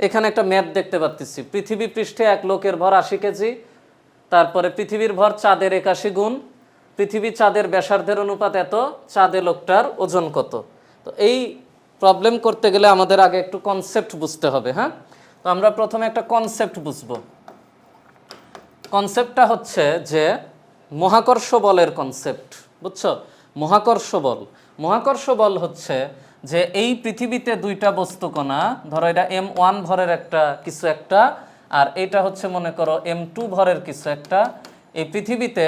এখানে একটা ম্যাপ দেখতে পাচ্ছি পৃথিবী পৃষ্ঠে এক লোকের ভর আশি কেজি, তারপরে পৃথিবীর ভর চাঁদের একাশি গুণ, পৃথিবী চাঁদের ব্যাসার্ধের অনুপাত এত, চাঁদে লোকটার ওজন কত। তো এই প্রবলেম করতে গেলে আমাদের আগে একটু কনসেপ্ট বুঝতে হবে হ্যাঁ? তো আমরা প্রথমে একটা কনসেপ্ট বুঝব। কনসেপ্টটা হচ্ছে যে মহাকর্ষ বলের কনসেপ্ট বুঝছ? মহাকর্ষ বল। মহাকর্ষ বল হচ্ছে যে এই পৃথিবীতে দুইটা বস্তু কণা ধরো এটা এম ওয়ান ভরের একটা কিছু একটা, আর এটা হচ্ছে মনে করো এম টু ভরের কিছু একটা, এই পৃথিবীতে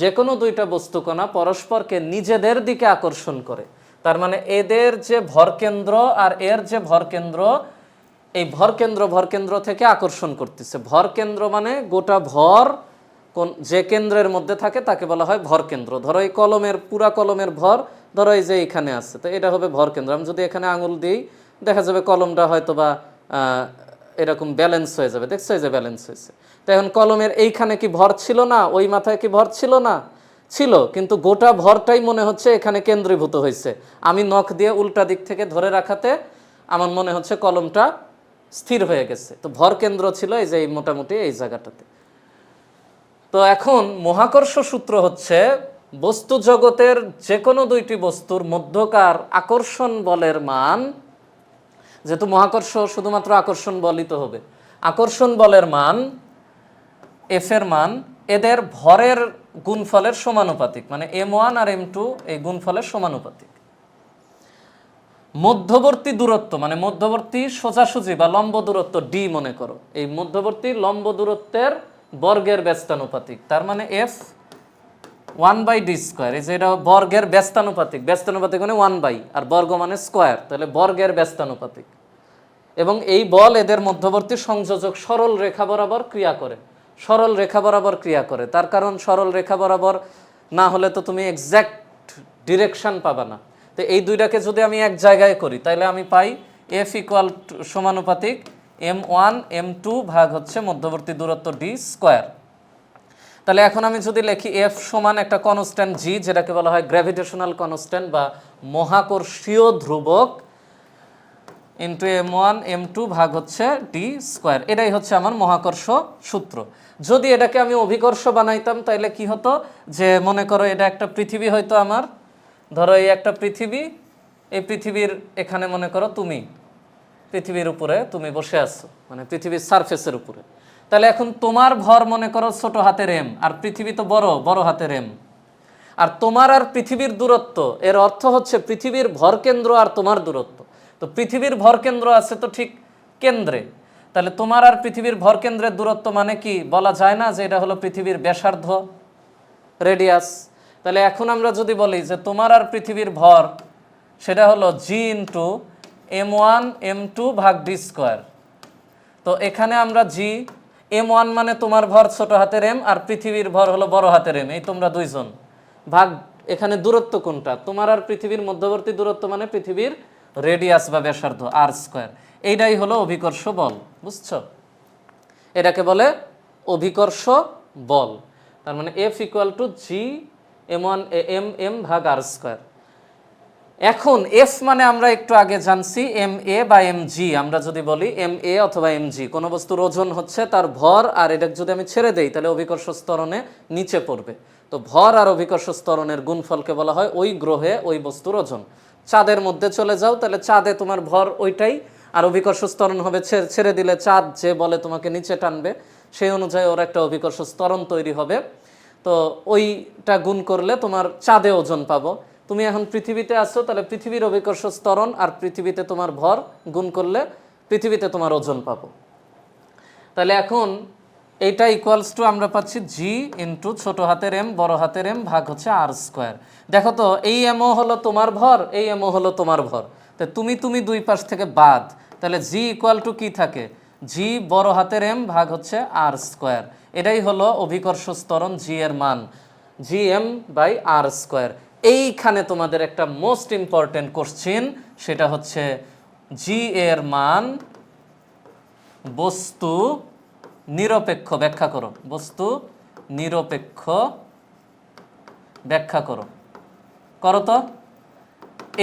যে কোনো দুইটা বস্তু কণা পরস্পরকে নিজেদের দিকে আকর্ষণ করে। তার মানে এদের যে ভরকেন্দ্র আর এর যে ভরকেন্দ্র এই ভর কেন্দ্র ভর কেন্দ্র থেকে আকর্ষণ করতেছে। ভর কেন্দ্র মানে গোটা ভর কোন, যে কেন্দ্রের মধ্যে থাকে তাকে বলা হয় ভর কেন্দ্র। ধরো এই কলমের, পুরা কলমের ভর ধরো এই যে এখানে আছে, তো এটা হবে ভর কেন্দ্র। আমি যদি এখানে আঙুল দিই, দেখা যাবে কলমটা হয়তো বা এরকম ব্যালেন্স হয়ে যাবে। দেখছ এই যে ব্যালেন্স হয়েছে। তো এখন কলমের এইখানে কি ভর ছিল না? ওই মাথায় কি ভর ছিল না? ছিল, কিন্তু গোটা ভরটাই মনে হচ্ছে এখানে কেন্দ্রীভূত হয়েছে। আমি নখ দিয়ে উল্টা দিক থেকে ধরে রাখাতে আমার মনে হচ্ছে কলমটা স্থির হয়ে গেছে। তো ভর কেন্দ্র ছিল এই যে এই মোটামুটি এই জায়গাটাতে। তো এখন মহাকর্ষ সূত্র হচ্ছে বস্তু জগতের যে কোনো দুইটি বস্তুর মধ্যকার আকর্ষণ বলের মান, যেহেতু মহাকর্ষ শুধুমাত্র আকর্ষণ বলই তো হবে, আকর্ষণ বলের মান এফ এর মান, এদের ভরের গুণফলের সমানুপাতিক মানে এম ওয়ান আর এম টু এই গুণফলের সমানুপাতিক। মধ্যবর্তী দূরত্ব মানে মধ্যবর্তী সোজাসুজি বা লম্ব দূরত্ব ডি মনে করো, এই মধ্যবর্তী লম্ব দূরত্বের বর্গের ব্যস্তানুপাতিক, তার মানে F one by D square, এই যে এটা বর্গের ব্যস্তানুপাতিক ব্যস্তানুপাতিক মানে ওয়ান বাই, আর বর্গ মানে স্কোয়ার, তাহলে বর্গের ব্যস্তানুপাতিক। এবং এই বল এদের মধ্যবর্তী সংযোজক সরল রেখা বরাবর ক্রিয়া করে, সরল রেখা বরাবর ক্রিয়া করে। তার কারণ সরল রেখা বরাবর না হলে তো তুমি এক্স্যাক্ট ডিরেকশন পাবা না। তো এই দুইটাকে যদি আমি এক জায়গায় করি, তাহলে আমি পাই এফ ইকুয়াল সমানুপাতিক এম ওয়ান এম টু ভাগ হচ্ছে মধ্যবর্তী দূরত্ব ডি স্কোয়ার তাহলে এখন আমি যদি লিখি এফ সমান একটা কনস্ট্যান্ট জি যেটাকে বলা হয় গ্র্যাভিটেশনাল কনস্ট্যান্ট বা মহাকর্ষীয় ধ্রুবক into M one M two ভাগ হচ্ছে ডি স্কোয়ার এটাই হচ্ছে আমার মহাকর্ষ সূত্র। যদি এটাকে আমি অভিকর্ষ বানাইতাম তাহলে কি হতো? যে মনে করো এটা একটা পৃথিবী হয়তো আমার। ধরো এই একটা পৃথিবী, এই পৃথিবীর এখানে মনে করো তুমি, পৃথিবীর উপরে তুমি বসে আছো মানে পৃথিবীর সারফেসের উপরে। তাহলে এখন তোমার ভর মনে করো ছোট হাতের এম আর পৃথিবী তো বড় বড় হাতের এম আর তোমার আর পৃথিবীর দূরত্ব, এর অর্থ হচ্ছে পৃথিবীর ভরকেন্দ্র আর তোমার দূরত্ব। তো পৃথিবীর ভরকেন্দ্র আছে তো ঠিক কেন্দ্রে। তাহলে তোমার আর পৃথিবীর ভরকেন্দ্রের দূরত্ব মানে কি? বলা যায় না যে এটা হলো পৃথিবীর ব্যাসার্ধ রেডিয়াস। তাহলে এখন আমরা যদি বলি যে তোমার আর পৃথিবীর ভর, সেটা হলো G into M one M two ভাগ ডি স্কোয়ার তো এখানে আমরা জি এম ওয়ান মানে তোমার ভর ছোট হাতের এম আর পৃথিবীর ভর হলো বড় হাতের এম এই তোমরা দুইজন। ভাগ, এখানে দূরত্ব কোনটা? তোমার আর পৃথিবীর মধ্যবর্তী দূরত্ব মানে পৃথিবীর রেডিয়াস বা ব্যাসার্ধ আর স্কোয়ার এইটাই হলো অভিকর্ষ বল, বুঝছ? এটাকে বলে অভিকর্ষ বল। তার মানে F equal to G M one M M ভাগ আর স্কোয়ার এখন এফ মানে আমরা একটু আগে জানছি এম এ বা এম জি আমরা যদি বলি এম এ অথবা এম জি কোনো বস্তুর ওজন হচ্ছে তার ভর, আর এটা যদি আমি ছেড়ে দেই, তাহলে অভিকর্ষ স্তরণে নিচে পড়বে। তো ভর আর অভিকর্ষ স্তরণের গুণফলকে বলা হয় ওই গ্রহে ওই বস্তুর ওজন। চাঁদের মধ্যে চলে যাও, তাহলে চাঁদে তোমার ভর ওইটাই, আর অভিকর্ষ স্তরণ হবে ছেড়ে দিলে চাঁদ যে বলে তোমাকে নিচে টানবে, সেই অনুযায়ী ওর একটা অভিকর্ষ স্তরণ তৈরি হবে। তো ওইটা গুণ করলে তোমার চাঁদে ওজন পাবো। তুমি এখন পৃথিবীতে আছো, তাহলে পৃথিবীর অভিকর্ষ স্তরণ আর পৃথিবীতে তোমার ভর গুণ করলে পৃথিবীতে তোমার ওজন পাবো। তাহলে এখন এইটা ইকুয়ালস টু আমরা পাচ্ছি জি ইন্টু ছোট হাতের এম বড় হাতের এম ভাগ হচ্ছে আর স্কোয়ার দেখো তো, এই এমও হলো তোমার ভর, এই এমও হলো তোমার ভর। তো তুমি তুমি দুই পাশ থেকে বাদ, তাহলে জি ইকুয়াল টু কী থাকে? জি বড় হাতের এম ভাগ হচ্ছে আর স্কোয়ার এটাই হলো অভিকর্ষ স্তরণ জি এর মান। G M by R square এইখানে তোমাদের একটা মোস্ট ইম্পর্টেন্ট কোশ্চিন সেটা হচ্ছে জি এর মান বস্তু নিরপেক্ষ ব্যাখ্যা করো। বস্তু নিরপেক্ষ ব্যাখ্যা করো। করো তো।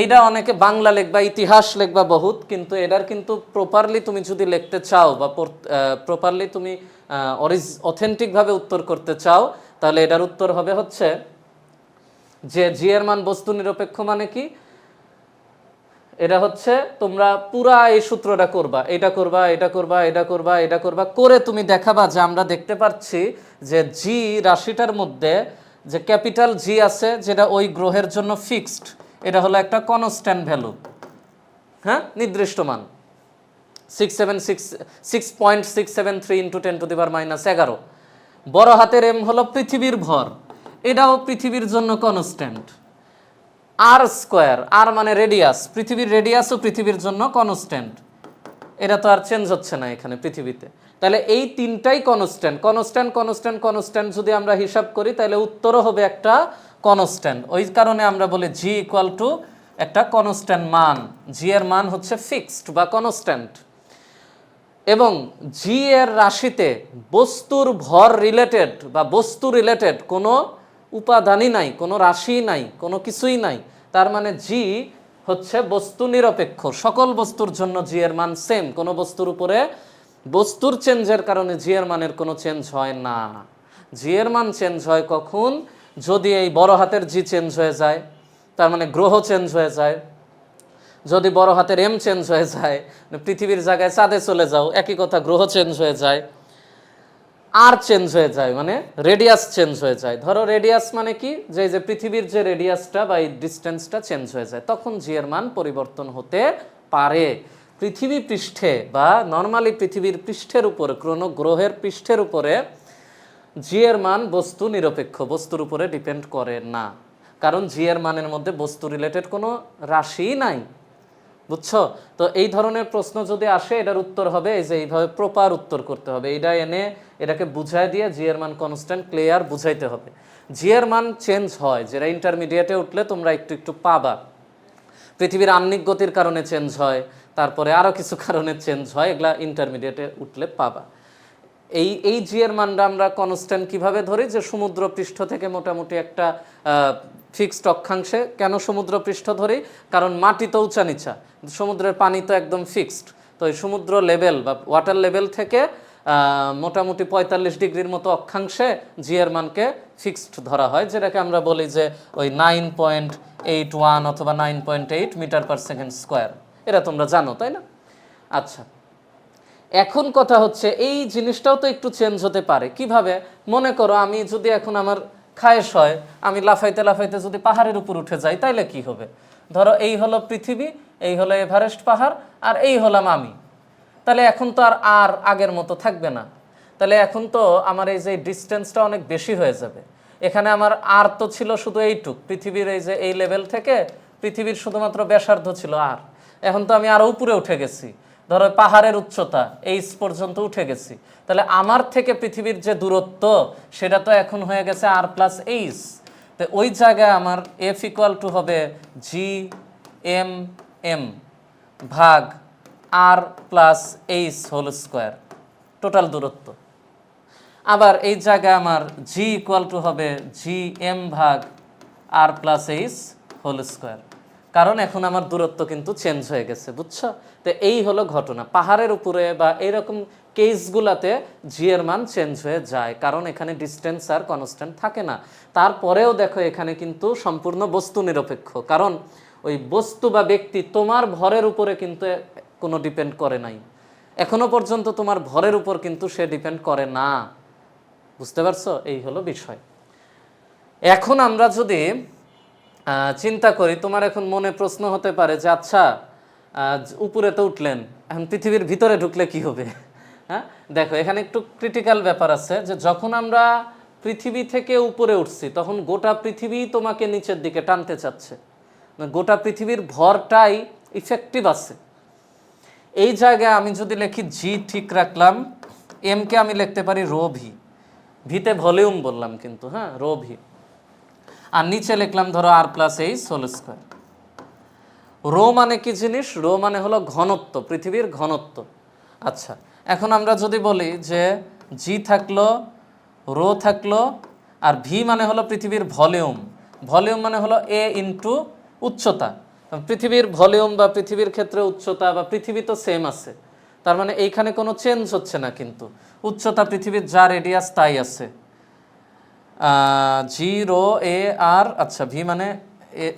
এইটা অনেকে বাংলা লেখবা, ইতিহাস লেখবা বহুত, কিন্তু এটার কিন্তু প্রপারলি তুমি যদি লিখতে চাও বা প্রপারলি তুমি অথেন্টিকভাবে উত্তর করতে চাও, তাহলে এটার উত্তর হবে হচ্ছে যে জি এর মান বস্তু নিরপেক্ষ মানে কি? এটা হচ্ছে তোমরা পুরা এই সূত্রটা করবা। এটা করবা এটা করবা এটা করবা এটা করবা করে তুমি দেখাবা যে আমরা দেখতে পাচ্ছি যে জি রাশিটার মধ্যে যে ক্যাপিটাল জি আছে যেটা ওই গ্রহের জন্য ফিক্সড, এটা হলো একটা কনস্ট্যান্ট ভ্যালু হ্যাঁ? নির্দিষ্ট মান six seven six six point six seven three into ten to the power minus এগারো। বড় হাতের এম হলো পৃথিবীর ভর। এটাও পৃথিবীর জন্য কনস্ট্যান্ট আর স্কোয়ার আর মানে রেডিয়াস পৃথিবীর রেডিয়াসও পৃথিবীর জন্য কনস্ট্যান্ট এটা তো আর চেঞ্জ হচ্ছে না এখানে পৃথিবীতে। তাহলে এই তিনটাই কনস্ট্যান্ট কনস্ট্যান্ট কনস্ট্যান্ট কনস্ট্যান্ট যদি আমরা হিসাব করি, তাহলে উত্তরও হবে একটা কনস্ট্যান্ট ওই কারণে আমরা বলি জি ইকুয়াল টু একটা কনস্ট্যান্ট মান। জি এর মান হচ্ছে ফিক্সড বা কনস্ট্যান্ট এবং জি এর রাশিতে বস্তুর ভর রিলেটেড বা বস্তু রিলেটেড কোনো উপাদানই নাই, কোনো রাশি নাই, কোনো কিছুই নাই। তার মানে জি হচ্ছে বস্তু নিরপেক্ষ। সকল বস্তুর জন্য জি এর মান সেম কোনো বস্তুর উপরে বস্তুর চেঞ্জের কারণে জি এর মানের কোনো চেঞ্জ হয় না। জি এর মান চেঞ্জ হয় কখন? যদি এই বড় হাতের জি চেঞ্জ হয়ে যায়, তার মানে গ্রহ চেঞ্জ হয়ে যায়। যদি বড় হাতের এম চেঞ্জ হয়ে যায়, পৃথিবীর জায়গায় চাঁদে চলে যাও, একই কথা, গ্রহ চেঞ্জ হয়ে যায়। আর চেঞ্জ হয়ে যায় মানে রেডিয়াস চেঞ্জ হয়ে যায়। ধরো রেডিয়াস মানে কি? যে যে পৃথিবীর যে রেডিয়াসটা বা এই ডিস্টেন্সটা চেঞ্জ হয়ে যায়, তখন জি এর মান পরিবর্তন হতে পারে। পৃথিবী পৃষ্ঠে বা নর্মালি পৃথিবীর পৃষ্ঠের উপরে কোনো গ্রহের পৃষ্ঠের উপরে জি এর মান বস্তু নিরপেক্ষ, বস্তুর উপরে ডিপেন্ড করে না। কারণ জি এর মানের মধ্যে বস্তু রিলেটেড কোনো রাশিই নাই। বুঝছ? তো এই ধরনের প্রশ্ন যদি আসে, এটার উত্তর হবে এই যে এইভাবে প্রপার উত্তর করতে হবে। এটা এনে এটাকে বুঝাই দিয়ে জি এর মান কনস্ট্যান্ট ক্লিয়ার বুঝাইতে হবে। জি এর মান চেঞ্জ হয়, যেটা ইন্টারমিডিয়েটে উঠলে তোমরা একটু একটু পাবা। পৃথিবীর আহ্নিক গতির কারণে চেঞ্জ হয়, তারপরে আরও কিছু কারণে চেঞ্জ হয়, এগুলা ইন্টারমিডিয়েটে উঠলে পাবা। এই এই জি এর মানটা আমরা কনস্ট্যান্ট কীভাবে ধরি? যে সমুদ্র পৃষ্ঠ থেকে মোটামুটি একটা ফিক্সড অক্ষাংশে কেন সমুদ্র পৃষ্ঠ ধরি? কারণ মাটি তো উঁচা নিচা। সমুদ্রের পানি তো একদম ফিক্সড। তো এই সমুদ্র লেভেল বা ওয়াটার লেভেল থেকে মোটামুটি পঁয়তাল্লিশ ডিগ্রির মতো অক্ষাংশে জি এর মানকে ফিক্সড ধরা হয়, যেটাকে আমরা বলি যে ওই নাইন পয়েন্ট এইট ওয়ান অথবা nine point eight metre per second square এটা তোমরা জানো, তাই না? আচ্ছা। এখন কথা হচ্ছে, এই জিনিসটাও তো একটু চেঞ্জ হতে পারে। কীভাবে? মনে করো আমি যদি এখন আমার খায়েশ হয়, আমি লাফাইতে লাফাইতে যদি পাহাড়ের উপর উঠে যাই, তাইলে কি হবে? ধরো এই হলো পৃথিবী, এই হলো এভারেস্ট পাহাড়, আর এই হলাম আমি। তাহলে এখন তো আর আর আগের মতো থাকবে না। তাহলে এখন তো আমার এই যে ডিস্টেন্সটা অনেক বেশি হয়ে যাবে। এখানে আমার আর তো ছিল শুধু এইটুক, পৃথিবীর এই যে এই লেভেল থেকে পৃথিবীর শুধুমাত্র ব্যাসার্ধ ছিল আর। এখন তো আমি আরও উপরে উঠে গেছি। ধরো পাহাড়ের উচ্চতা এইচ পর্যন্ত উঠে গেছি। তাহলে আমার থেকে পৃথিবীর যে দূরত্ব, সেটা তো এখন হয়ে গেছে আর প্লাস এইচ তো ওই জায়গায় আমার এফ ইকুয়াল টু হবে জি এম এম ভাগ R plus H whole square total দূরত্ব। আবার এই জায়গায় আমার জি ইকুয়াল টু হবে জি এম ভাগ R plus H whole square কারণ এখন আমার দূরত্ব কিন্তু চেঞ্জ হয়ে গেছে, বুঝছ? তো এই হলো ঘটনা। পাহাড়ের উপরে বা এইরকম কেসগুলাতে জি এর মান চেঞ্জ হয়ে যায়, কারণ এখানে ডিস্টেন্স আর কনস্ট্যান্ট থাকে না। তারপরেও দেখো এখানে কিন্তু সম্পূর্ণ বস্তু নিরপেক্ষ, কারণ ওই বস্তু বা ব্যক্তি তোমার ভরের উপরে কিন্তু কোনো ডিপেন্ড করে নাই। এখনও পর্যন্ত তোমার ভরের উপর কিন্তু সে ডিপেন্ড করে না। বুঝতে পারছ? এই হলো বিষয়। এখন আমরা যদি চিন্তা করি, তোমার এখন মনে প্রশ্ন হতে পারে যে আচ্ছা উপরে তো উঠলেন। এখন পৃথিবীর ভিতরে ঢুকলে কি হবে? হ্যাঁ? দেখো, এখানে একটু ক্রিটিক্যাল ব্যাপার আছে যে যখন আমরা পৃথিবী থেকে উপরে উঠছি, তখন গোটা পৃথিবী তোমাকে নিচের দিকে টানতে চাচ্ছে। মানে গোটা পৃথিবীর ভরটাই ইফেক্টিভ আছে। এই জায়গায় আমি যদি লিখি জি ঠিক রাখলাম এম কে আমি লিখতে পারি রো ভি ভিতে ভলিউম বললাম কিন্তু হ্যাঁ রো ভি আর নিচে লিখলাম ধরো R plus H whole square rho মানে কি জিনিস? রো মানে হলো ঘনত্ব, পৃথিবীর ঘনত্ব। আচ্ছা এখন আমরা যদি বলি যে জি থাকল, রো থাকল, আর ভি মানে হলো পৃথিবীর ভলিউম। ভলিউম মানে হলো এ ইন্টু উচ্চতা। পৃথিবীর ভলিউম বা পৃথিবীর ক্ষেত্রে উচ্চতা বা পৃথিবী তো সেম আছে। তার মানে এইখানে কোনো চেঞ্জ হচ্ছে না কিন্তু। উচ্চতা পৃথিবীর যা রেডিয়াস তাই আছে। জি রো এ আর আচ্ছা ভি মানে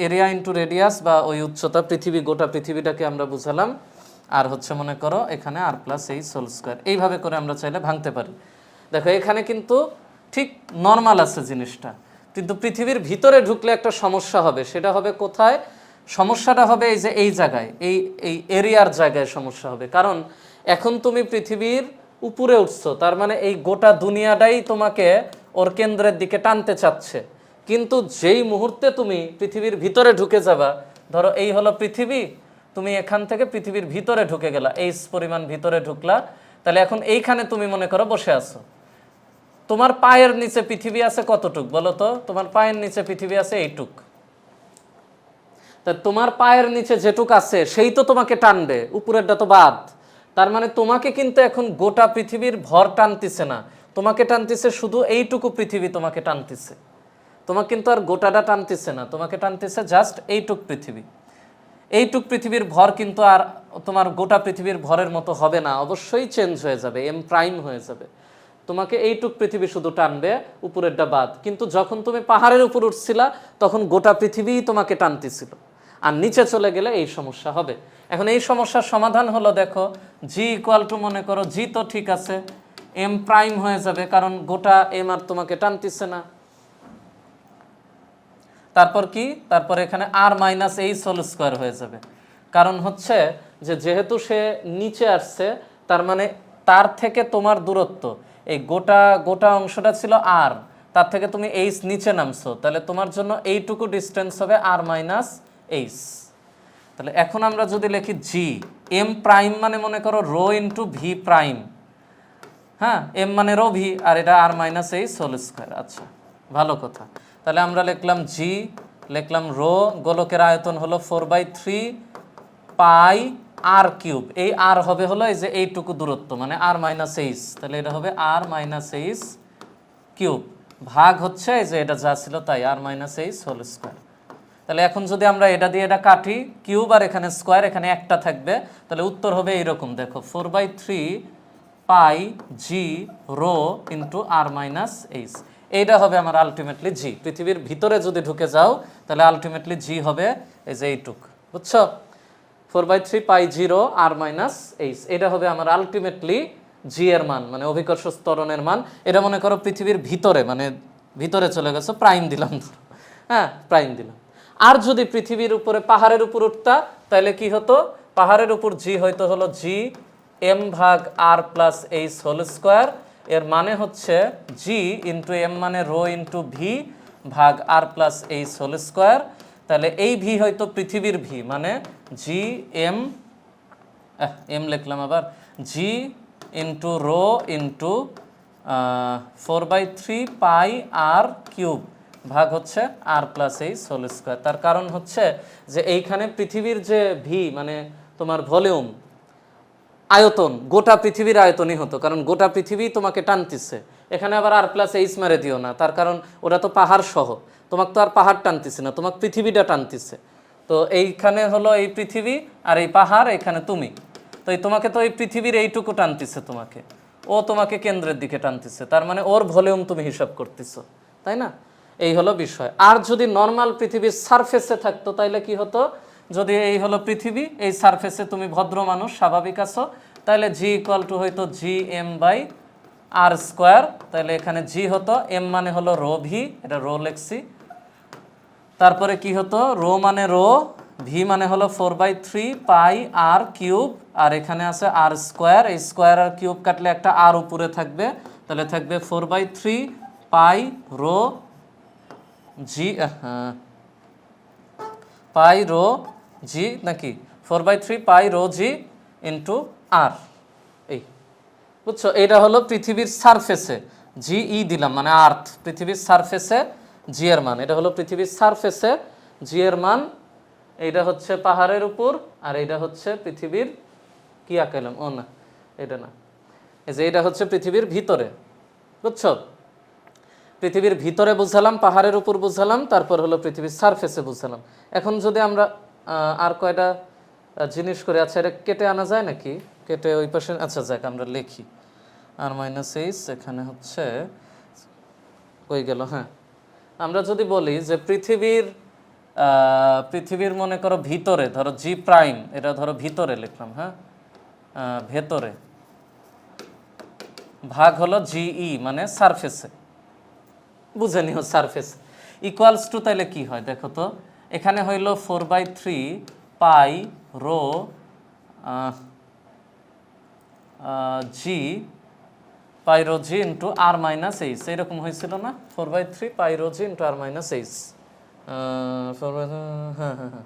এরিয়া ইন্টু রেডিয়াস বা ওই উচ্চতা, পৃথিবী, গোটা পৃথিবীটাকে আমরা বুঝালাম। আর হচ্ছে মনে করো এখানে R plus H whole square এইভাবে করে আমরা চাইলে ভাঙতে পারি। দেখো, এখানে কিন্তু ঠিক নর্মাল আছে জিনিসটা। কিন্তু পৃথিবীর ভিতরে ঢুকলে একটা সমস্যা হবে। সেটা হবে কোথায়? সমস্যাটা হবে এই যে এই জায়গায়, এই এই এরিয়ার জায়গায় সমস্যা হবে। কারণ এখন তুমি পৃথিবীর উপরে উঠছো, তার মানে এই গোটা দুনিয়াটাই তোমাকে ওর কেন্দ্রের দিকে টানতে চাচ্ছে। কিন্তু যেই মুহূর্তে তুমি পৃথিবীর ভিতরে ঢুকে যাবা, ধরো এই হলো পৃথিবী, তুমি এখান থেকে পৃথিবীর ভিতরে ঢুকে গেলা, এই পরিমাণ ভিতরে ঢুকলা, তাহলে এখন এইখানে তুমি মনে করো বসে আছো। তোমার পায়ের নিচে পৃথিবী আছে কতটুক বলো তো? তোমার পায়ের নিচে পৃথিবী আছে এইটুক। তা তোমার পায়ের নিচে যেটুক আছে, সেই তো তোমাকে টানবে, উপরেরটা তো বাদ। তার মানে তোমাকে কিন্তু এখন গোটা পৃথিবীর ভর টানতেছে না। তোমাকে টানতেছে শুধু এইটুকু পৃথিবী তোমাকে টানতেছে। তোমাকে কিন্তু আর গোটাটা টানতেছে না। তোমাকে টানতেছে জাস্ট এইটুক পৃথিবী। এইটুক পৃথিবীর ভর কিন্তু আর তোমার গোটা পৃথিবীর ভরের মতো হবে না। অবশ্যই চেঞ্জ হয়ে যাবে এম প্রাইম হয়ে যাবে। তোমাকে এইটুক পৃথিবী শুধু টানবে, উপরেরটা বাদ। কিন্তু যখন তুমি পাহাড়ের উপর উঠছিলা, তখন গোটা পৃথিবীই তোমাকে টানতেছিল। আর নিচে চলে গেলে এই সমস্যা হবে। এখন এই সমস্যার সমাধান হলো দেখো জি ইকুয়াল টু মনে করো জি তো ঠিক আছে এম প্রাইম হয়ে যাবে, কারণ গোটা এম আর তোমাকে টানতেছে না। তারপর কি? তারপর এখানে R minus H whole square হয়ে যাবে। কারণ হচ্ছে যে যেহেতু সে নিচে আসছে, তার মানে তার থেকে তোমার দূরত্ব, এই গোটা গোটা অংশটা ছিল আর তার থেকে তুমি এইচ নিচে নামছো, তাহলে তোমার জন্য এইটুকু ডিস্টেন্স হবে আর মাইনাস এইচ তাহলে এখন আমরা যদি লিখি জি এম প্রাইম মানে মনে করো রো ইন্টু ভি প্রাইম হ্যাঁ এম মানে রো ভি আর এটা R minus H whole square আচ্ছা ভালো কথা। তাহলে আমরা লিখলাম জি লিখলাম রো, গোলকের আয়তন হলো four by three pi R cube এই আর হবে হলো এই যে এইটুকু দূরত্ব মানে আর মাইনাস এইচ তাহলে এটা হবে আর মাইনাস এইস কিউব ভাগ হচ্ছে এই যে এটা যা ছিল তাই R minus H whole square তাহলে এখন যদি আমরা এটা দিয়ে এটা কাটি কিউব আর এখানে স্কোয়ার এখানে একটা থাকবে, তাহলে উত্তর হবে এইরকম, দেখো four by three pi G rho into R minus H এইটা হবে আমার আলটিমেটলি জি পৃথিবীর ভিতরে যদি ঢুকে যাও, তাহলে আলটিমেটলি জি হবে এই যে এইটুক। বুঝছ? Four by three pi zero R minus H এটা হবে আমার আলটিমেটলি জি এর মান মানে অভিকর্ষ স্তরণের মান। এটা মনে করো পৃথিবীর ভিতরে মানে ভিতরে চলে গেছো প্রাইম দিলাম হ্যাঁ প্রাইম দিলাম। আর যদি পৃথিবীর উপরে পাহাড়ের উপর উঠতা, তাহলে কি হতো? পাহাড়ের উপর জি হয়তো হলো জি এম ভাগ R plus H whole square এর মানে হচ্ছে জি ইন্টু এম মানে রো ইন্টু ভি ভাগ R plus H whole square তাহলে এই ভি হয়তো পৃথিবীর ভি মানে জি এম এম লিখলাম আবার G into rho into four by three pi R cube ভাগ হচ্ছে আর প্লাস এই সোল স্কোয়ার তার কারণ হচ্ছে যে এইখানে পৃথিবীর যে ভি মানে তোমার ভলিউম আয়তন, গোটা পৃথিবীর আয়তনই হতো, কারণ গোটা পৃথিবী তোমাকে টানতেছে। এখানে আবার আর প্লাস এইচ মারে দিও না, তার কারণ ওটা তো পাহাড় সহ, তোমাকে তো আর পাহাড় টানতেছে না, তোমাকে পৃথিবীটা টানতেছে। তো এইখানে হলো এই পৃথিবী আর এই পাহাড়, এখানে তুমি। তো এই তোমাকে তো এই পৃথিবীর এইটুকু টানতেছে তোমাকে। ও তোমাকে কেন্দ্রের দিকে টানতেছে, তার মানে ওর ভলিউম তুমি হিসাব করতেছো, তাই না? এই হলো বিষয়। আর যদি নর্মাল পৃথিবীর সারফেসে থাকতো, তাইলে কি হতো? যদি এই হলো পৃথিবী, এই সারফেসে তুমি ভদ্র মানুষ, স্বাভাবিক আছো, তাহলে জি ইকুয়াল টু হয়তো G M by R square তাহলে এখানে জি হতো এম মানে হলো রো ভি এটা রো লেখছি। তারপরে কি হতো? রো মানে রো ভি মানে হলো four by three pi R cube আর এখানে আছে আর স্কোয়ার এই স্কোয়ার আর কিউব কাটলে একটা আর উপরে থাকবে, তাহলে থাকবে four by three pi rho G pi rho G নাকি? Four by three pi rho G into R এই, বুঝছ? এটা হলো পৃথিবীর সারফেসে জি ই দিলাম মানে আর্থ পৃথিবীর সারফেসে জি এর মান। এটা হলো পৃথিবীর সারফেসে জি এর মান। এইটা হচ্ছে পাহাড়ের উপর, আর এইটা হচ্ছে পৃথিবীর কি আঁকাইলাম ও না, এটা না। এই যে এটা হচ্ছে পৃথিবীর ভিতরে, বুঝছ? পৃথিবীর ভিতরে বুঝালাম, পাহাড়ের উপর বুঝালাম, তারপর হলো পৃথিবীর সারফেসে বুঝালাম। এখন যদি আমরা আর কয়টা জিনিস করে আচ্ছা এটা কেটে আনা যায় নাকি? কেটে ওই পাশে আচ্ছা যাক, আমরা লিখি। আর মাইনাস এইচ এখানে হচ্ছে কই গেল হ্যাঁ। আমরা যদি বলি যে পৃথিবীর পৃথিবীর মনে করো ভিতরে, ধরো জি প্রাইম এটা ধরো ভিতরে লিখলাম হ্যাঁ? ভেতরে। ভাগ হলো জিই মানে সারফেসে বুঝে নিও সারফেস ইকুয়ালস টু তাইলে কি হয়? দেখো তো। এখানে হইল four by three pi rho G pi rho G into R minus H এইরকম হয়েছিল না? Four by three pi rho G into R minus H four by হ্যাঁ হ্যাঁ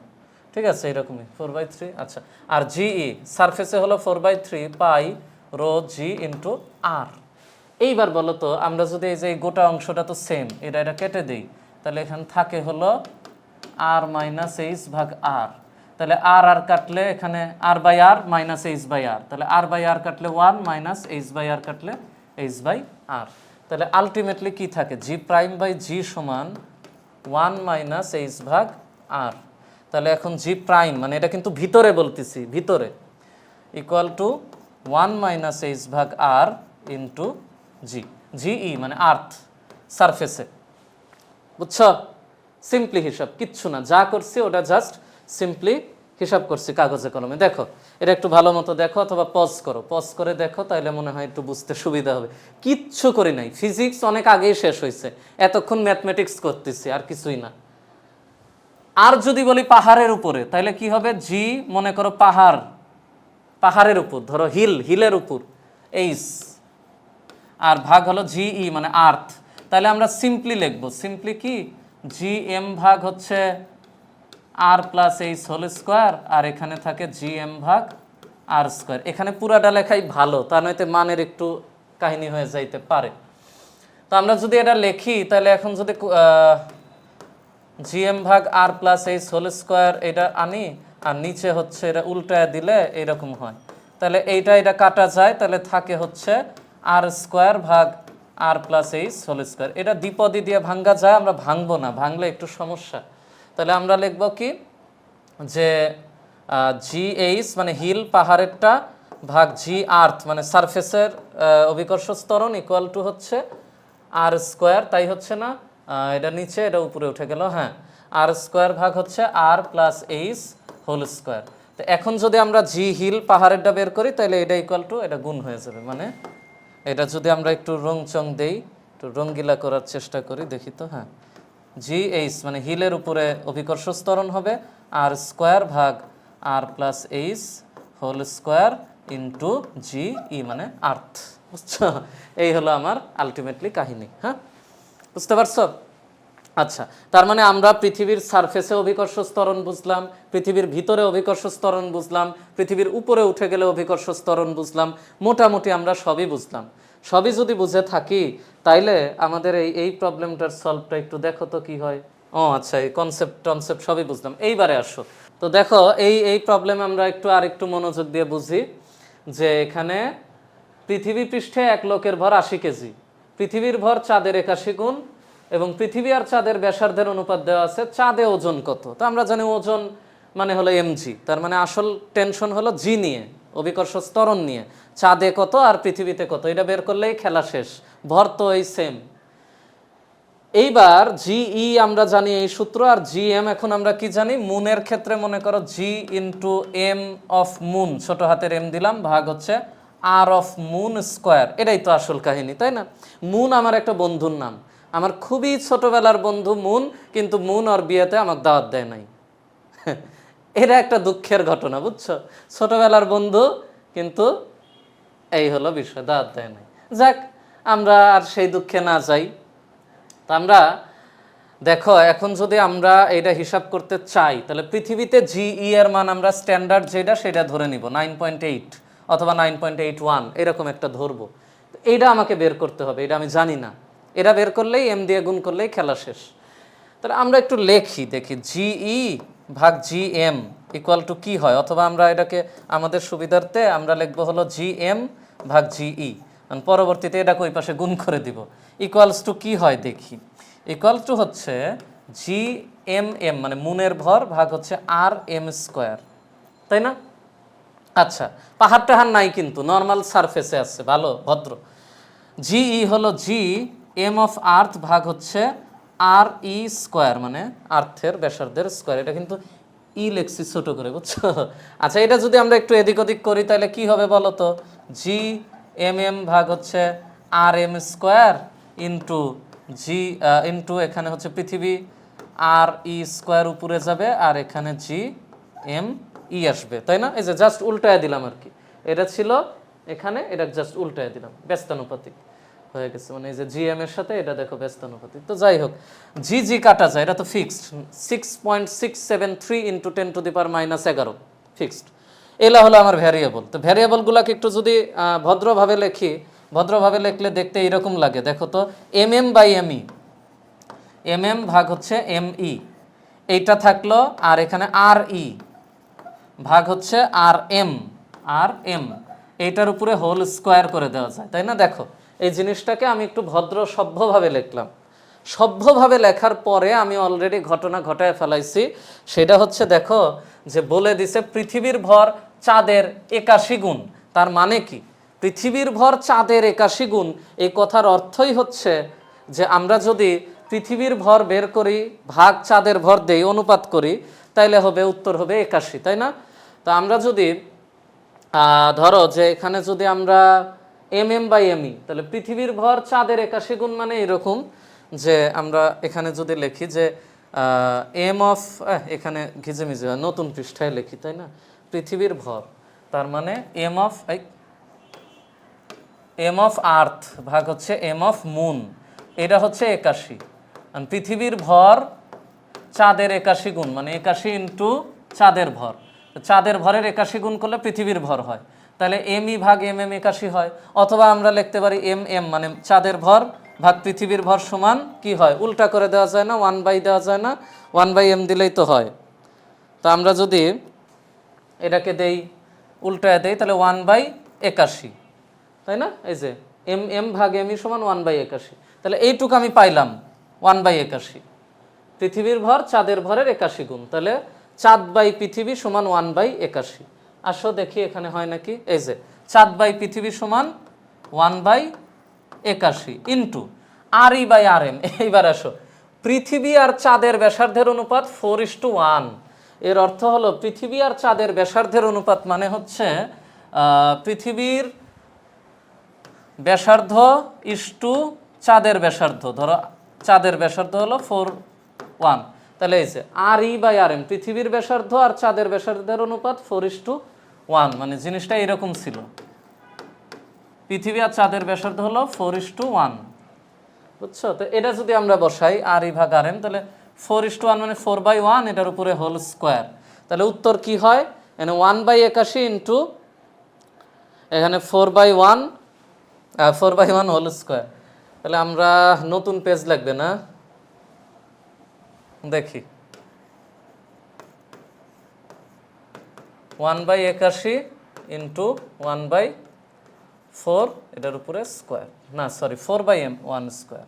ঠিক আছে এরকমই ফোর বাই থ্রি আচ্ছা। আর জিই সারফেসে হলো four by three pi rho G into R এইবার বলো তো, আমরা যদি এই যে গোটা অংশটা তো সেম এটা এটা কেটে দিই, তাহলে এখানে থাকে হলো আর মাইনাস এইচ ভাগ আর তাহলে আর আর কাটলে এখানে R by R minus H by R তাহলে আর বাই আর কাটলে one minus H by R কাটলে এইচ বাই আর তাহলে আলটিমেটলি কি থাকে? জি প্রাইম বাই জি সমান ওয়ান মাইনাস এইচ ভাগ আর তাহলে এখন জি প্রাইম মানে এটা কিন্তু ভিতরে বলতেছি, ভিতরে। Equal to one minus H ভাগ আর ইন্টু জি জিই মানে আর্থ সারফেসে বুঝছ? সিম্পলি হিসাব, কিচ্ছু না। যা করছি ওটা জাস্ট সিম্পলি হিসাব করছি কাগজে কলমে। দেখো, এটা একটু ভালো মতো দেখো অথবা পজ করো। পজ করে দেখো তাহলে মনে হয় একটু বুঝতে সুবিধা হবে। কিচ্ছু করি নাই। ফিজিক্স অনেক আগেই শেষ হয়েছে এতক্ষণ ম্যাথমেটিক্স করতেছি, আর কিছুই না। আর যদি বলি পাহাড়ের উপরে তাহলে কি হবে? জি মনে করো পাহাড়। পাহাড়ের উপর, ধরো হিল হিলের উপর। এইস আর ভাগ হলো জিই মানে আর্থ তাহলে আমরা সিম্পলি লিখব। সিম্পলি কি? জি এম ভাগ হচ্ছে R plus H whole square আর এখানে থাকে জি এম ভাগ আর স্কোয়ার এখানে পুরাটা লেখাই ভালো, তা নয়তো মানের একটু কাহিনী হয়ে যাইতে পারে। তো আমরা যদি এটা লিখি, তাহলে এখন যদি জিএম ভাগ R plus H whole square এটা আনি, আর নিচে হচ্ছে এটা উল্টায় দিলে এইরকম হয়। তাহলে এইটা, এটা কাটা যায়, তাহলে থাকে হচ্ছে আর স্কোয়ার ভাগ R plus H whole square এটা দ্বিপদী দিয়ে ভাঙ্গা যায়, আমরা ভাঙবো না, ভাঙলে একটু সমস্যা। তাহলে আমরা লিখব কি? যে জি এইচ মানে হিল পাহাড়েরটা ভাগ জি আর্থ মানে সারফেসের অভিকর্ষ স্তরণ ইকুয়াল টু হচ্ছে আর স্কোয়ার তাই হচ্ছে না? এটা নিচে, এটা উপরে উঠে গেল হ্যাঁ। আর স্কোয়ার ভাগ হচ্ছে R plus H whole square তো এখন যদি আমরা জি হিল পাহাড়েরটা বের করি, তাহলে এটা ইকুয়াল টু এটা গুণ হয়ে যাবে। মানে এটা যদি আমরা একটু রং চং দেই, একটু রঙ্গিলা করার চেষ্টা করি, দেখি তো হ্যাঁ। জি এইচ মানে হিলের উপরে অভিকর্ষ স্তরণ হবে, আর স্কোয়ার ভাগ R plus H whole square into G E মানে আর্থ বুঝছ? এই হলো আমার আলটিমেটলি কাহিনী হ্যাঁ? বুঝতে পারছ? আচ্ছা তার মানে আমরা পৃথিবীর সারফেসে অভিকর্ষ স্তরণ বুঝলাম, পৃথিবীর ভিতরে অভিকর্ষ স্তরণ বুঝলাম, পৃথিবীর উপরে উঠে গেলে অভিকর্ষ স্তরণ বুঝলাম, মোটামুটি আমরা সবই বুঝলাম। সবই যদি বুঝে থাকি, তাইলে আমাদের এই এই প্রবলেমটার সলভটা একটু দেখো তো কি হয়। ও আচ্ছা এই কনসেপ্ট টনসেপ্ট সবই বুঝলাম। এইবারে আসো। তো দেখো, এই এই প্রবলেম আমরা একটু আর একটু মনোযোগ দিয়ে বুঝি যে এখানে পৃথিবী পৃষ্ঠে এক লোকের ভর আশি কেজি, পৃথিবীর ভর চাঁদের একাশি গুণ এবং পৃথিবী আর চাঁদের ব্যাসার্ধের অনুপাত দেওয়া আছে, চাঁদে ওজন কত? তো আমরা জানি ওজন মানে হলো এমজি তার মানে আসল টেনশন হলো জি নিয়ে, অভিকর্ষ স্তরণ নিয়ে। চাঁদে কত আর পৃথিবীতে কত? এটা বের করলেই খেলা শেষ। ভর তো এই সেম এইবার জিই আমরা জানি এই সূত্র, আর জি এম এখন আমরা কি জানি? মুনের ক্ষেত্রে মনে করো G into M of moon ছোট হাতের এম দিলাম, ভাগ হচ্ছে আর অফ মুন স্কোয়ার এটাই তো আসল কাহিনী, তাই না? মুন আমার একটা বন্ধুর নাম। আমার খুবই ছোটবেলার বন্ধু মুন, কিন্তু মুন ওর বিয়েতে আমার দাওয়াত দেয় নাই। এটা একটা দুঃখের ঘটনা, বুঝছ? ছোটবেলার বন্ধু, কিন্তু এই হলো বিষয়, দাওয়াত দেয় নাই। যাক, আমরা আর সেই দুঃখে না যাই। তা আমরা, দেখো, এখন যদি আমরা এটা হিসাব করতে চাই, তাহলে পৃথিবীতে জিই এর মান আমরা স্ট্যান্ডার্ড যেটা, সেটা ধরে নিব নাইন পয়েন্ট এইট অথবা নাইন পয়েন্ট এইট ওয়ান এরকম একটা ধরবো। এইটা আমাকে বের করতে হবে, এটা আমি জানি না। এটা বের করলেই এম দিয়ে গুণ করলেই খেলা শেষ। তাহলে আমরা একটু লেখি, দেখি জিই ভাগ জি এম ইকুয়াল টু কী হয়? অথবা আমরা এটাকে আমাদের সুবিধার্থে আমরা লিখব হলো জি এম ভাগ জিই পরবর্তীতে এটাকে ওই পাশে গুণ করে দিব। ইকুয়ালস টু কী হয় দেখি। ইকুয়াল টু হচ্ছে জি এম এম মানে মুনের ভর ভাগ হচ্ছে আর এম স্কোয়ার তাই না? আচ্ছা পাহাড় টাহাড় নাই কিন্তু নর্মাল সারফেসে আছে, ভালো, ভদ্র। জি ই হলো জি এম অফ আর্থ ভাগ হচ্ছে আর ই স্কোয়ার মানে আর্থের ব্যাসার্ধের স্কোয়ার এটা কিন্তু ই লেখছি ছোট করে, বুঝছ? আচ্ছা এটা যদি আমরা একটু এদিক ওদিক করি, তাহলে কি হবে বলো তো? জি এম এম ভাগ হচ্ছে R M square into G into এখানে হচ্ছে পৃথিবী। আর ই স্কোয়ার উপরে যাবে আর এখানে জি এম ই আসবে, তাই না? এই যে জাস্ট উল্টায় দিলাম আর কি। এটা ছিল এখানে, এটা জাস্ট উল্টায় দিলাম। ব্যস্তানুপাতিক। হয়ে গেছে। মানে এই যে জি এম এর সাথে এটা দেখো ব্যস্তানুপাতিক তো যাই হোক জি জি কাটা যায়, এটা তো fixed six point six seven three into ten to the power minus এগারো ফিক্সড এলা হলো আমার ভ্যারিয়েবল তো ভ্যারিয়েবলগুলোকে একটু যদি ভদ্রভাবে লেখি, ভদ্রভাবে লিখলে দেখতে এরকম লাগে। দেখো তো M M by M E M M ভাগ হচ্ছে এম ই এইটা থাকল আর এখানে আর ই ভাগ হচ্ছে আর এম আর এম এইটার উপরে হোল স্কোয়ার করে দেওয়া যায়, তাই না? দেখো এই জিনিসটাকে আমি একটু ভদ্র সভ্যভাবে লিখলাম। সভ্যভাবে লেখার পরে আমি অলরেডি ঘটনা ঘটায় ফেলাইছি। সেটা হচ্ছে দেখো যে বলে দিছে, পৃথিবীর ভর চাঁদের একাশি গুণ। তার মানে কি? পৃথিবীর ভর চাঁদের একাশি গুণ, এই কথার অর্থই হচ্ছে যে আমরা যদি পৃথিবীর ভর বের করি, ভাগ চাঁদের ভর দেই, অনুপাত করি, তাইলে হবে, উত্তর হবে একাশি, তাই না? তো আমরা যদি ধরো যে এখানে যদি আমরা এম এম বাই এমই তাহলে পৃথিবীর ভর চাঁদের একাশি গুণ মানে এরকম যে আমরা এখানে যদি লিখি যে এম অফ এখানে ঘিজেমিজে নতুন পৃষ্ঠায় লিখি, তাই না? পৃথিবীর ভর, তার মানে M of M of earth ভাগ হচ্ছে এম অফ মুন এটা হচ্ছে একাশি। পৃথিবীর ভর চাঁদের একাশি গুণ মানে একাশি ইন্টু চাঁদের ভর। চাঁদের ভরের একাশি গুণ করলে পৃথিবীর ভর হয়। তাহলে এম ই ভাগ এম এম একাশি হয়। অথবা আমরা লিখতে পারি এম এম মানে চাঁদের ভর ভাগ পৃথিবীর ভর সমান কি হয়? উল্টা করে দেওয়া যায় না ওয়ান বাই দেওয়া যায় না ওয়ান বাই এম দিলেই তো হয়। তো আমরা যদি এটাকে দেই উল্টায় দেই, তাহলে ওয়ান বাই একাশি। তাই না? এই যে এম এম ভাগ এম ই সমান ওয়ান বাই একাশি। তাহলে এইটুকু আমি পাইলাম ওয়ান বাই একাশি। পৃথিবীর ভর চাঁদের ভরের একাশি গুণ। তাহলে চাঁদ বাই পৃথিবী সমান ওয়ান বাই একাশি। আসো দেখি এখানে হয় নাকি? এই যে চাঁদ বাই পৃথিবী সমান ওয়ান বাই একাশি into R E by R M এইবার আসো। পৃথিবী আর চাঁদের ব্যাসার্ধের অনুপাত ফোর ইস টু ওয়ানের অর্থ হলো পৃথিবী আর চাঁদের ব্যাসার্ধের অনুপাত মানে হচ্ছে পৃথিবীর ব্যাসার্ধ ইস টু চাঁদের ব্যাসার্ধ। ধরো, চাঁদের ব্যাসার্ধ হলো ফোর ওয়ান তাহলে এই যে আর ই বাই আর এম, পৃথিবীর ব্যাসার্ধ আর চাঁদের ব্যাসার্ধের অনুপাত ফোর ইস টু ওয়ান মানে জিনিসটা এরকম ছিল। পৃথিবী আর চাঁদের ব্যাসার্ধ হলো ফোর ইস টু ওয়ান বুঝছ? তো এটা যদি আমরা বসাই আর ই ভাগ আর এম, তাহলে ফোর ইস টু ওয়ান মানে ফোর বাই ওয়ান এটার উপরে হোল স্কোয়ার তাহলে উত্তর কি হয়? এখানে ওয়ান বাই একাশি ইন্টু এখানে four by one four by one whole square তাহলে আমরা নতুন পেজ লাগবে না? দেখি। ওয়ান বাই একাশি ইন্টু ওয়ান বাই ফোর, এটার উপরে স্কোয়ার। না, sorry, four by M, one square.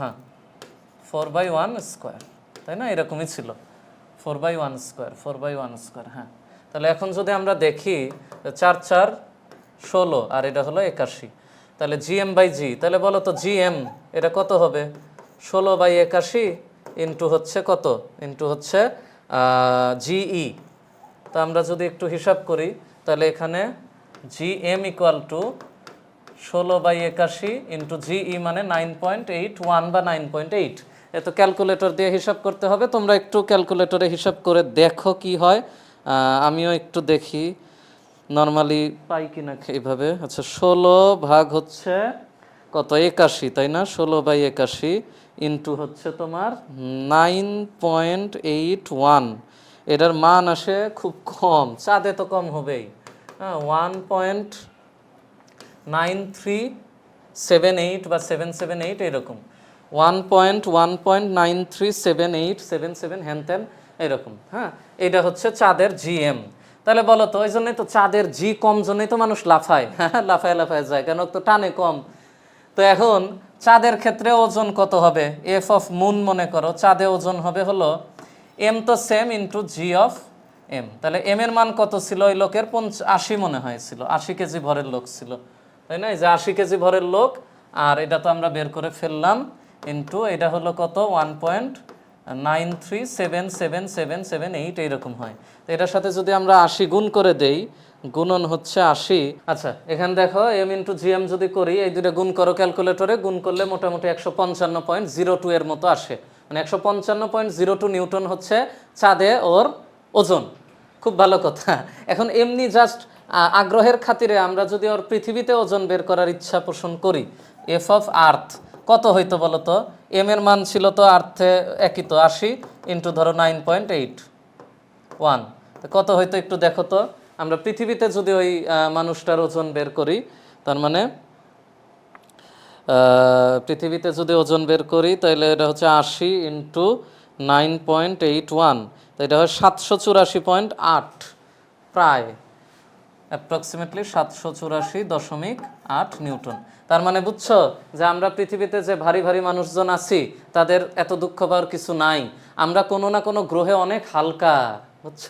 হ্যাঁ ফোর বাই ওয়ান স্কোয়ার। তাই না? এরকমই ছিল। Four by one square, four by one square হ্যাঁ। তাহলে এখন যদি আমরা দেখি, চার চার, ষোলো, আর এটা হলো একাশি। তাহলে জি এম বাই জি, তাহলে বলো তো জি এম, এটা কত হবে? ষোলো বাই একাশি ইন্টু হচ্ছে কত? ইন্টু হচ্ছে জিই তো আমরা যদি একটু হিসাব করি, তাহলে এখানে জি এম ইকুয়াল টু ষোলো বাই একাশি ইন্টু জিই মানে নাইন পয়েন্ট এইট, ওয়ান বা নাইন পয়েন্ট এইট। এত ক্যালকুলেটর দিয়ে হিসাব করতে হবে। তোমরা একটু ক্যালকুলেটরে হিসাব করে দেখো কি হয়। আমিও একটু দেখি। নর্মালি পাই কিনা এইভাবে। আচ্ছা ষোলো ভাগ হচ্ছে কত? একাশি, তাই না? ষোলো বাই একাশি। ইন্টু হচ্ছে তোমার নাইন পয়েন্ট এইট ওয়ান এটার মান আসে খুব কম, চাঁদে তো কম হবেই। হ্যাঁ one point nine three seven eight বা সেভেন সেভেন এইট এরকম। One point one point nine three seven eight seven seven হ্যান ত্যান এরকম। হ্যাঁ এটা হচ্ছে চাঁদের জিএম তাহলে বলো তো ওই জন্যই তো চাঁদের জি কম, জন্যই তো মানুষ লাফায়। হ্যাঁ লাফায় লাফায় যায়, কেন? তো টানে কম। তো এখন চাঁদের ক্ষেত্রে ওজন কত হবে? এফ অফ মুন মনে করো, চাঁদে ওজন হবে হলো এম তো same into G of M তাহলে এম এর মান কত ছিল? ওই লোকের পঞ্চ, আশি মনে হয়েছিল। আশি কেজি ভরের লোক ছিল। তাই না? যে আশি কেজি ভরের লোক, আর এটা তো আমরা বের করে ফেললাম ইন্টু এটা হলো কত? One point nine three seven seven seven seven eight এইরকম হয়। তো এটার সাথে যদি আমরা আশি গুণ করে দেই গুণন হচ্ছে আশি। আচ্ছা এখানে দেখো এম ইন্টু জি এম যদি করি, এই দুটো গুণ করো ক্যালকুলেটরে গুণ করলে মোটামুটি একশো পঞ্চান্ন পয়েন্ট জিরো টু এর মতো আসে। মানে একশো পঞ্চান্ন পয়েন্ট জিরো টু নিউটন হচ্ছে চাঁদে ওর ওজন। খুব ভালো কথা। এখন এমনি জাস্ট আগ্রহের খাতিরে আমরা যদি ওর পৃথিবীতে ওজন বের করার ইচ্ছা পোষণ করি এফ অফ আর্থ কত হইতো বলো তো? এম এর মান ছিল তো আর্থে একই তো, আশি ইন্টু ধরো নাইন পয়েন্ট এইট ওয়ান কত হয়তো একটু দেখো তো? আমরা পৃথিবীতে যদি ওই মানুষটার ওজন বের করি, তার মানে পৃথিবীতে যদি ওজন বের করি, তাহলে এটা হচ্ছে আশি into nine point eight one তো এটা হয় সাতশো চুরাশি পয়েন্ট আট, প্রায় অ্যাপ্রক্সিমেটলি সাতশো চুরাশি দশমিক আট নিউটন। তার মানে বুঝছ যে আমরা পৃথিবীতে যে ভারী ভারী মানুষজন আছি, তাদের এত দুঃখ পাওয়ার কিছু নাই। আমরা কোনো না কোনো গ্রহে অনেক হালকা। বুঝছ?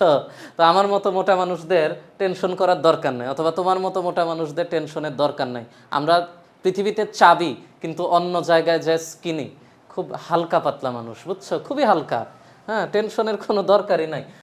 তো আমার মতো মোটা মানুষদের টেনশন করার দরকার নাই, অথবা তোমার মতো মোটা মানুষদের টেনশনের দরকার নাই। আমরা পৃথিবীতে চাবি, কিন্তু অন্য জায়গায় যে স্কিনি খুব হালকা পাতলা মানুষ, বুঝছ? খুবই হালকা। হ্যাঁ টেনশনের কোনো দরকারই নাই।